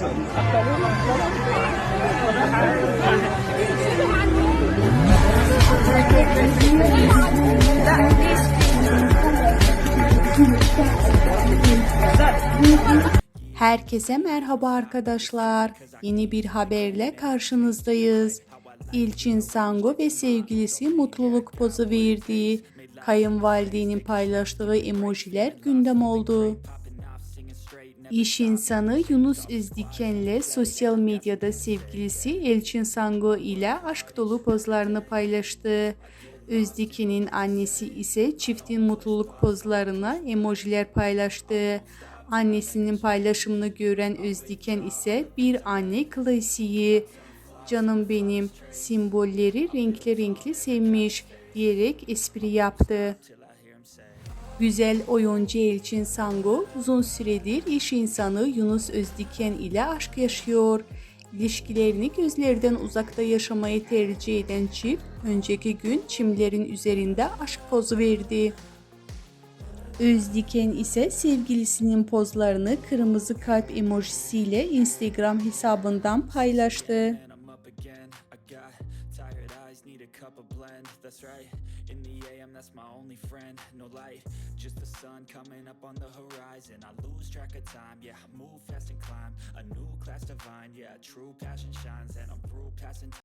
Herkese merhaba arkadaşlar. Yeni bir haberle karşınızdayız. İlçin Sango ve sevgilisi mutluluk pozu verdi. Kayınvalidenin paylaştığı emojiler gündem oldu. İş insanı Yunus Özdiken'le sosyal medyada sevgilisi Elçin Sango ile aşk dolu pozlarını paylaştı. Özdiken'in annesi ise çiftin mutluluk pozlarına emojiler paylaştı. Annesinin paylaşımını gören Özdiken ise bir anne klasiği. Canım benim simbolleri renkli renkli sevmiş diyerek espri yaptı. Güzel oyuncu Elçin Sango uzun süredir iş insanı Yunus Özdiken ile aşk yaşıyor. İlişkilerini gözlerden uzakta yaşamayı tercih eden çift önceki gün çimlerin üzerinde aşk pozu verdi. Özdiken ise sevgilisinin pozlarını kırmızı kalp emojisiyle Instagram hesabından paylaştı. Tired eyes, need a cup of blend. That's right. In the AM, that's my only friend. No light, just the sun coming up on the horizon. I lose track of time, yeah. Move fast and climb a new class divine, yeah. True passion shines, and I'm through passing.